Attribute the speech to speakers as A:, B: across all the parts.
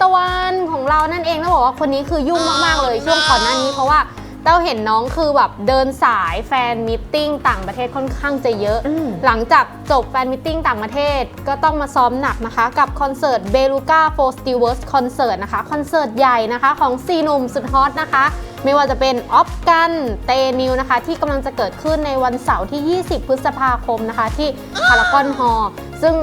A: ตะวันของเรานั่นเองต้องบอกว่าคนนี้คือยุ่งมากๆเลยช่วงก่อนหน้านี้เพราะว่าเต้าเห็นน้องคือแบบเดินสายแฟนมิทติ้งต่างประเทศค่อนข้างจะเยอะ
B: อืม
A: หลังจากจบแฟนมิทติ้งต่างประเทศก็ต้องมาซ้อมหนักนะคะ กับคอนเสิร์ตเบลูก้าโฟสติเวิร์สคอนเสิร์ตนะคะ คอนเสิร์ตใหญ่นะคะของซีหนุ่มสุดฮอตนะคะ ไม่ว่าจะเป็นออฟกันเตนิวนะคะ ที่กำลังจะเกิดขึ้นในวันเสาร์ที่ 20 พฤษภาคมนะคะ ที่พารากอนฮอลซึ่ง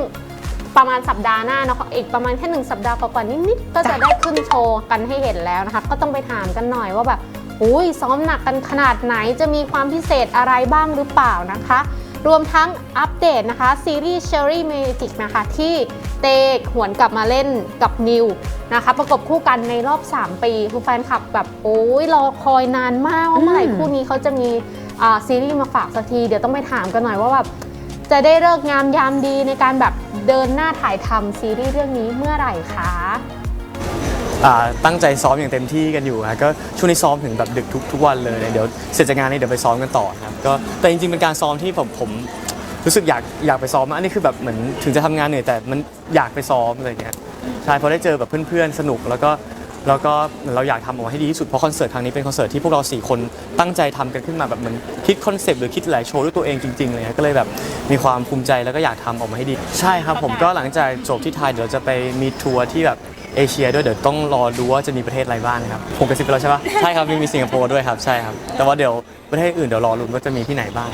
A: ประมาณสัปดาห์หน้าเนาะอีกประมาณแค่หนึ่งสัปดาห์กว่าๆนิดๆก็จะได้ขึ้นโชว์กันให้เห็นแล้วนะคะ ก็ต้องไปถามกันหน่อยว่าแบบอุ้ยซ้อมหนักกันขนาดไหนจะมีความพิเศษอะไรบ้างหรือเปล่านะคะ รวมทั้งอัปเดตนะคะ ซีรีส์ Cherry Magic นะคะ ที่เตกหวนกลับมาเล่นกับนิวนะคะ ประกบคู่กันในรอบ 3 ปีคือแฟนคลับแบบโอ้ยรอคอยนานมากว่าเมื่อไหร่
B: อืม
A: คู่นี้เขาจะมีอ่าซีรีส์มาฝากสักที เดี๋ยวต้องไปถามกันหน่อยว่าแบบ จะได้เลิกงามยามดีในการแบบเดินหน้าถ่ายทำซีรีส์เรื่องนี้เมื่อไหร่คะ
C: อ่าตั้งใจซ้อมอย่างเต็มที่กันอยู่ฮะก็ช่วงนี้ซ้อมถึงแบบดึกทุกทุกวันเลยเดี๋ยวเสร็จจากงานนี้เดี๋ยวไปซ้อมกันต่อครับก็แต่จริงๆเป็นการซ้อมที่ผมผมรู้สึกอยากอยากไปซ้อมอะอันนี้คือแบบเหมือนถึงจะทำงานเหนื่อยแต่มันอยากไปซ้อมอะไรอย่างเงี้ยใช่พราะได้เจอแบบเพื่อนๆสนุกแล้วก็ แล้วก็เราอยากทำออกมาให้ดีที่สุดเพราะคอนเสิร์ตครั้งนี้เป็นคอนเสิร์ตที่พวกเราสี่คนตั้งใจทำกันขึ้นมาแบบเหมือนคิดคอนเซปต์หรือคิดหลายโชว์ด้วยตัวเองจริงๆเลยครับก็เลยแบบมีความภูมิใจแล้วก็อยากทำออกมาให้ดี ใช่ครับผมก็หลังจากจบที่ไทยเดี๋ยวจะไปมีทัวร์ที่แบบเอเชียด้วยเดี๋ยวต้องรอดูว่าจะมีประเทศอะไรบ้างนะครับผมกระซิบไปแล้วใช่ปะใช่ครับมีมีสิงคโปร์ด้วยครับใช่ครับแต่ว่าเดี๋ยวประเทศอื่นเดี๋ยวรอลุ้นว่าจะมีที่ไหนบ้าง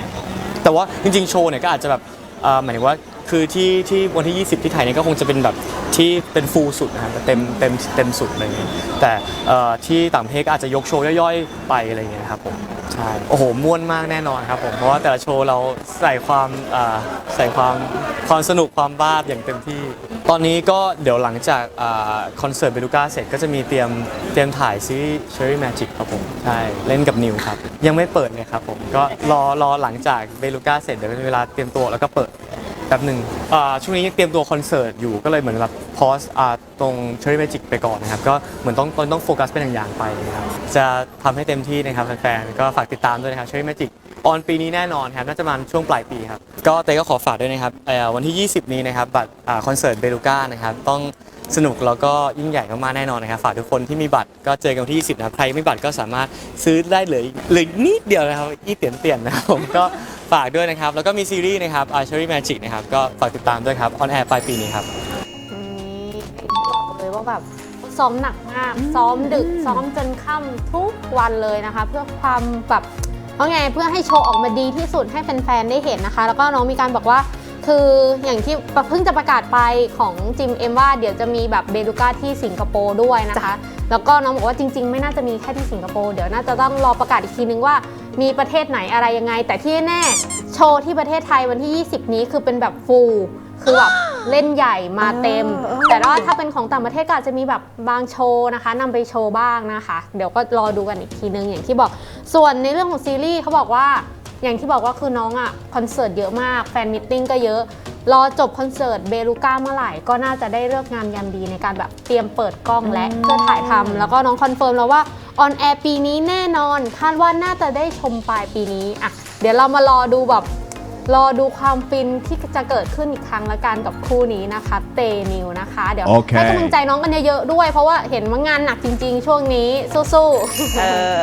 C: แต่ว่าจริงๆโชว์เนี่ยก็อาจจะแบบเอ่อหมายถึงว่า คือที่ที่วันที่ 20 ที่ไทยเนี่ยก็คงจะเป็นแบบที่เป็นฟูลสุดนะครับเต็มเต็มเต็มสุดอะไรเงี้ยแต่เอ่อที่ต่างประเทศก็อาจจะยกโชว์ย่อยๆ ไปอะไรเงี้ยครับผมใช่โอ้โหม่วนมากแน่นอนครับผมเพราะว่าแต่ละโชว์เราใส่ความอ่าใส่ความความสนุกความบ้าอย่างเต็มที่ ตอนนี้ก็เดี๋ยวหลังจากอ่าคอนเสิร์ตเบลูก้าเสร็จก็จะมีเตรียมเตรียมถ่ายซีรีส์ Cherry Magic ครับผมใช่เล่นกับนิวครับ ยังไม่เปิดเลยครับผมก็รอรอหลังจากเบลูก้าเสร็จเดี๋ยวเป็นเวลาเตรียมตัวแล้วก็เปิด แป๊บหนึ่งช่วงนี้ยังเตรียมตัวคอนเสิร์ตอยู่ก็เลยเหมือนแบบพอสตรง Cherry Magic ไปก่อนนะครับ ก็เหมือนต้องต้องต้องโฟกัสเป็นอย่างๆไปนะครับ จะทำให้เต็มที่นะครับแฟนๆ ก็ฝากติดตามด้วยนะครับ Cherry Magic ออนปีนี้แน่นอนครับ น่าจะมาช่วงปลายปีครับ ก็เต้ก็ขอฝากด้วยนะครับวันที่ 20 นี้นะครับ บัตรคอนเสิร์ตเบลูก้านะครับ ต้องสนุกแล้วก็ยิ่งใหญ่มากๆแน่นอนนะครับ ฝากทุกคนที่มีบัตรก็เจอกันที่ 20 นะครับ ใครไม่บัตรก็สามารถซื้อได้เลือเหลือนิดเดียวนะครับ อีเตียนเตียนๆนะครับผมก็ ฝากด้วยนะครับ แล้วก็มีซีรีส์นะครับ a r c h e r y Magic นะครับ ก็ฝากติดตามด้วยครับออนแอร์ปลายปีนี้ครับ
A: นี่บอกเลยว่าแบบซ้อมหนักมาก ซ้อมดึก ซ้อมจนค่ำทุกวันเลยนะคะ เพื่อความแบบเพราะไงเพื่อให้โชว์ออกมาดีที่สุดให้แฟนๆได้เห็นนะคะ แล้วก็น้องมีการบอกว่า คืออย่างที่เพิ่งจะประกาศไปของจิมเอ็มว่าเดี๋ยวจะมีแบบเบลูก้าที่สิงคโปร์ด้วยนะคะ แล้วก็น้องบอกว่าจริง ๆ ไม่น่าจะมีแค่ที่สิงคโปร์เดี๋ยวน่าจะต้องรอประกาศอีกทีนึงว่า มีประเทศไหนอะไรยังไง แต่ที่แน่ๆโชว์ที่ประเทศไทยวันที่ 20 นี้คือเป็นแบบฟูลคือแบบเล่นใหญ่มาเต็ม
B: เออ
A: แต่ว่าถ้าเป็นของต่างประเทศก็อาจจะมีแบบบางโชว์นะคะนำไปโชว์บ้างนะคะ เดี๋ยวก็รอดูกันอีกทีนึงอย่างที่บอก ส่วนในเรื่องของซีรีส์เขาบอกว่าอย่างที่บอกว่าคือน้องอะคอนเสิร์ตเยอะมาก แฟนมิทติ้งก็เยอะ รอจบคอนเสิร์ตเบลูก้าเมื่อไหร่ก็น่าจะได้เลิกษ์งามยามดีในการแบบเตรียมเปิดกล้องและเพื่อถ่ายทำแล้วก็น้องคอนเฟิร์มแล้วว่าออนแอร์ปีนี้แน่นอนคาดว่าน่าจะได้ชมปลายปีนี้อะเดี๋ยวเรามารอดูแบบรอดูความฟินที่จะเกิดขึ้นอีกครั้งละกันกับคู่นี้นะคะเตนิวนะคะ เดี๋ยว
D: โอเค
A: ให้กำลังใจน้องกันเยอะๆด้วย เพราะว่าเห็นว่างานหนักจริง ๆ ช่วงนี้สู้ๆ
B: เออ